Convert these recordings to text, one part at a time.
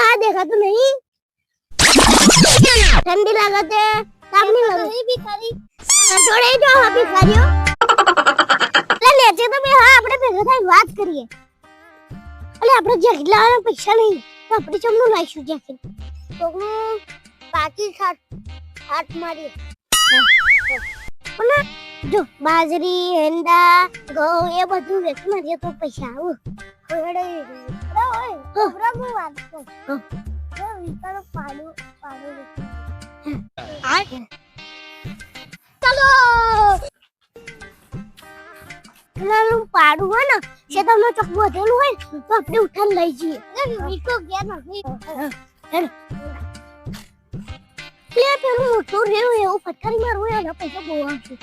આ દેખાતું નહીં. ઠંડી લાગે છે. તાપ નહીં લાગે. ભિખારી. જોડે જો હા ભિખારીઓ. એટલે લેજે તો બે હા આપણે ભેગા થઈને વાત કરીએ. એટલે આપણે જેટલા પૈસા નહીં. તો આપણે ચમનું લાવીશું જેકેટ હું બાકી ખાટ હાથ મારીએ. અને જો બાજરી હેંડા ઘઉં એ બધું વેચી મારીએ તો પૈસા આવું. હવે વાત કર વિચારો પાડું પાડું ચલો. પેલાનું પાડું હોય ને છે તમને ચોક વધેલું હોય તો આપણે ઉઠાન લઈ જઈએ. વીકો ગયા નથી લે. પેલું મોટું રહ્યું એવું પથ્થર મારું હોય એના પૈસા બહુ આવશે.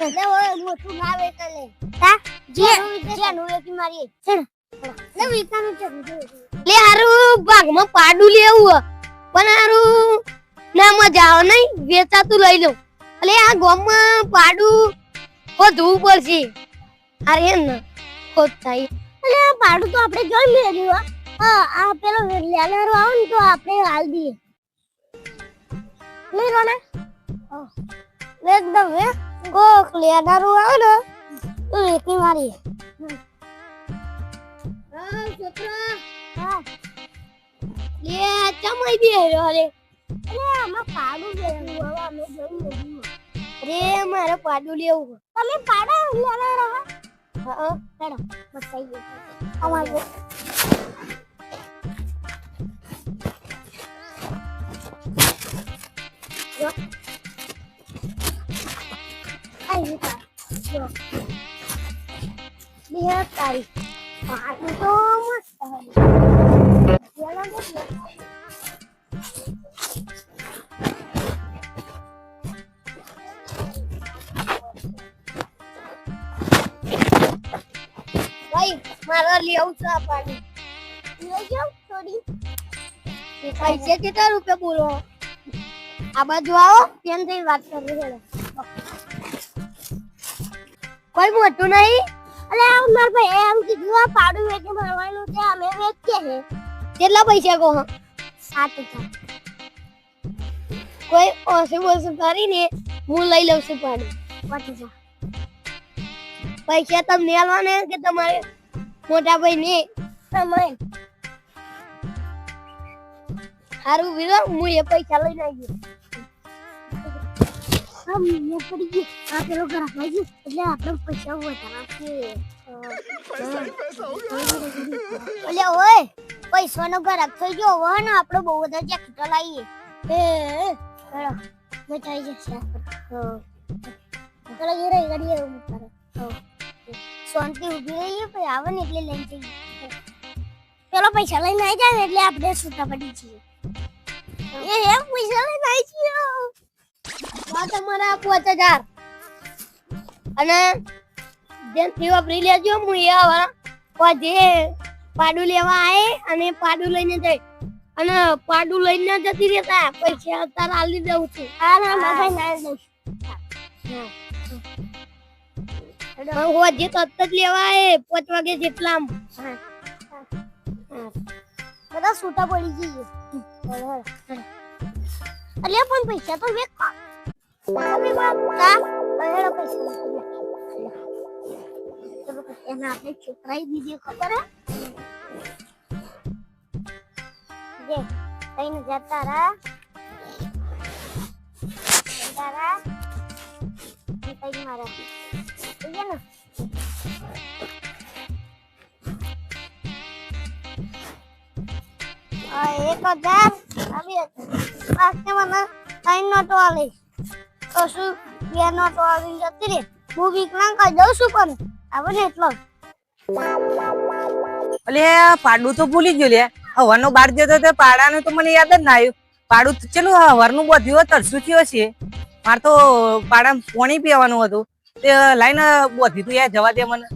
હવે મોટું ના વેચે લે. હા જે. જેનું વેચી મારીએ. ચલ. લે, હારું ભાગમાં પાડું લેવું. પણ હારું, ના, મજા આવે નહીં. વેચાતું લઈ લઉં. એટલે આ ગામમાં પાડું. વધવું પડશે. અરે, ને, ખોટ થાય. એટલે આ પાડું તો આપણે જોઈ હા. આ પેલો લેનારો આવે ને તો આપણે હાલ દઈએ. લઈ રોને. એકદમ, હે. કોક લેનારો આવે ને, તો વેચી મારીએ. લે ચમાઈ બે રહ્યો અરે એટલે આમાં પાડું લેવું હવે અમે મેળ્યું રે મારે પાડું લેવું. તમે પાડા લેનારો હા હા ચલો બતાઈ ગયો અમારો આઈ જો બે તારીખ લેવું છે થોડી. પૈસા કેટલા રૂપિયા બોલો? આ બાજુ આવો કેમ થઈ વાત કરવી છે. કોઈ મોટું નહીં. અલે માર ભાઈ એમ કીધું પાડું વેચી મારવાનું છે અમે વેચીએ છે કેટલા પૈસા કહો? હં? સાત હજાર. કોઈ ઓછું ઓછું કરીને હું લઈ લઉં છું પાડું પાંચ હજાર. પૈસા તમને આલવાના કે તમારે મોટા ભાઈ ને? તમે સારું વિરો હું એ પૈસા લઈને આવી મેં પડી ગયું. આ પેલો આવી એટલે આપણે પૈસા વધારા ઓલે ઓય પૈસાનો ગરાક થઈ ગયો. હવે ને આપણે બહુ બધા જેકેટો લાવીએ એ ચલો મચાઈ જશે ચલો રહી ગાડી એવું કરે. શાંતિ ઊભી રહીએ પછી આવે ને એટલે લઈ જઈએ. પેલો પૈસા લઈને આવી જાય એટલે આપણે છૂટા પડી જઈએ એ એમ પૈસા લઈને આવી છીએ તમારા પાંચ હજાર. અને જેમથી વાપરી લેજો, હું એ આવા પછી પાડું લેવા આવે અને પાડું લઈને જઈ. અને પાડું લઈને જતી રહેતા પૈસા અત્યારે આલી દઉં છું. હા ના મારા ભાઈ દઉં છું જ લેવા પાંચ વાગે જેટલા બધા છૂટા પડી જઈએ. પૈસા તો એને આપણે છોકરાઈ દીધી ખબર હે? જે કઈને જતા રા જતા રા કઈ મારા. થઈ ને? એક હજાર. આવી પાછે મને ત્રણ નોટો તો શું, બે નોટો આવી જતી રે હું વિકલાંગ કહી છું પણ. આવે તો ભૂલી ગયો લે. હવાનો બાર જતો તો પાડાનું તો મને યાદ જ ના આવ્યું. પાડું ચલો હવારનું બધું તરસું થયો છે મારે તો પાડા પાણી પીવાનું હતું. તે લાઈને બોધી તું યાર જવા દે મને.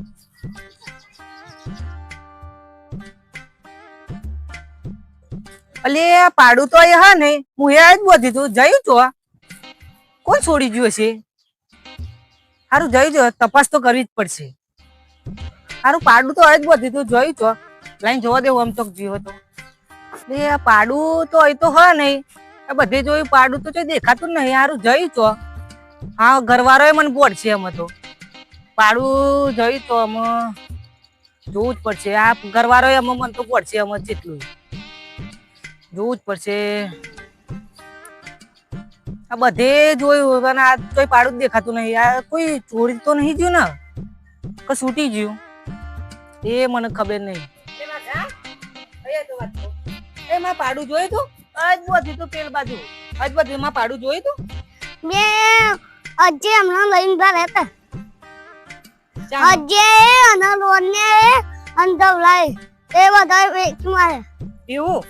અલે, પાડું તો હા ને, હું એ જ બોધી તું જયું તો. કોણ છોડી ગયું હશે? સારું જયું જો તપાસ તો કરવી જ પડશે. સારું પાડું તો જ બધી, તું જોયું છો લાઈન જોવા દેવું આમ તો જીવો તો. લે આ પાડું તો અહીં તો હોય નહીં. આ બધે જોયું પાડું તો દેખાતું નહીં. હારું, જઈ છો હા ઘરવાળો મને બોડ છે અમે તો પાડું, જઈ તો અમે જોવું જ પડશે. આ ઘરવાળો અમે મને તો બોડ છે અમે જેટલું. જોવું જ પડશે. આ બધે જોયું, અને આ કોઈ પાડું જ દેખાતું નહીં. આ કોઈ ચોરી તો નહીં ગયું ને? કે છૂટી ગયું? એ મને ખબર નહીં. એમાં પાડું જોયું તું? આજ બધી તો પેલ બાજુ. આજ બધી માં પાડું જોયું તું? મે અજે હમણાં લઈને બહાર હતા. અજે અને લોને અંદર લાય એ બધા વેચ મારે એવું?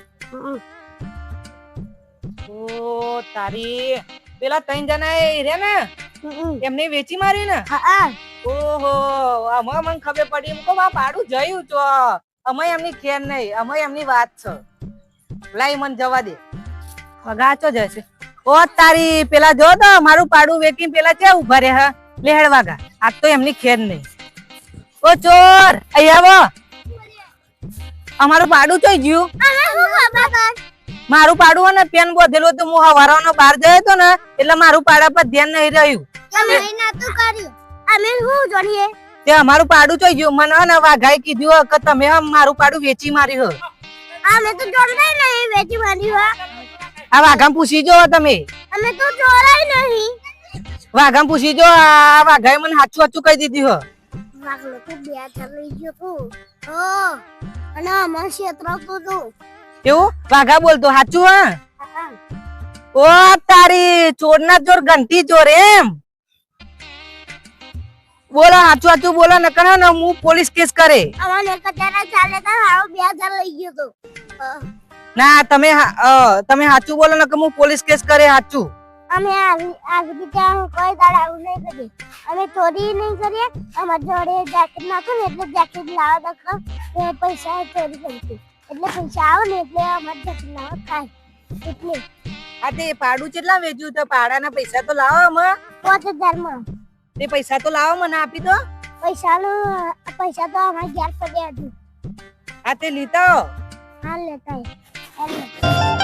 ઓ તારી. પેલા ત્રણ જણા એ રે ને? હમ. એમને વેચી મારી ને? હા હા. ઓહો અમે મને ખબર પડી. એમ કહું આ પાડું જયું તો. અમે એમની ખેર નહીં અમે એમની વાત છે. લાઈ મને જવા દે. ગાચો જશે. ઓ, તારી, પેલા જો તો, મારું પાડું વેચી પેલા છે ઊભા રે હા? લેહડવા ગા. આ તો એમની ખેર નહીં. ઓ, ચોર અહીંયા અમારું પાડું ચોઈ ગયું? મારું પાડું ને પેન બોધેલું હતું. હું હવારવાનો બહાર જયો હતો ને, એટલે મારું પાડા પર ધ્યાન નહીં રહ્યું. અમે હું જોડીએ તે અમારું પાડું તો મને ને વાઘાએ કીધું હે કે તમે મારું પાડું વેચી માર્યું હે. અમે તો જોડાઈ નહીં વેચી મારી હો. આ વાઘામ પૂછી જો તમે. અમે તો જોડાઈ નહીં. વાઘામ પૂછી જો આ વાઘાઈ મને સાચું હાચું કહી દીધી હે. વાઘલો તો બે ચાલી ગયો તું. ઓ અને અમાર ક્ષેત્ર તો તો. એવું? વાઘા બોલતો સાચું હા? હા. ઓ તારી ચોરના ચોર ઘંટી ચોર એમ. બોલો સાચું સાચું બોલો ને કરો ને હું પોલીસ કેસ કરે. અમારે કચારા ચાલે તો હારો બે હજાર લઈ ગયો તો. ના તમે તમે સાચું બોલો નકર હું પોલીસ કેસ કરે સાચું અમે આવી આમ કોઈ દાડ આવું નહીં કરીએ. અમે ચોરી નહીં કરીએ અમાર જોડે જાકેટ નાખો ને એટલે જાકેટ લાવો તો પૈસા ચોરી કરીશું એટલે પૈસા આવે ને એટલે અમારે જેકેટ લાવો ખાય એટલે. આ તે પાડું કેટલા વેચ્યું? તો પાડાના પૈસા તો લાવો અમે પાંચ હજારમાં. તે પૈસા તો લાવો મને આપી દો. પૈસાનું પૈસા તો અમારે ઘેર પડ્યા છે. આ તે લીતા હા લેતા લે.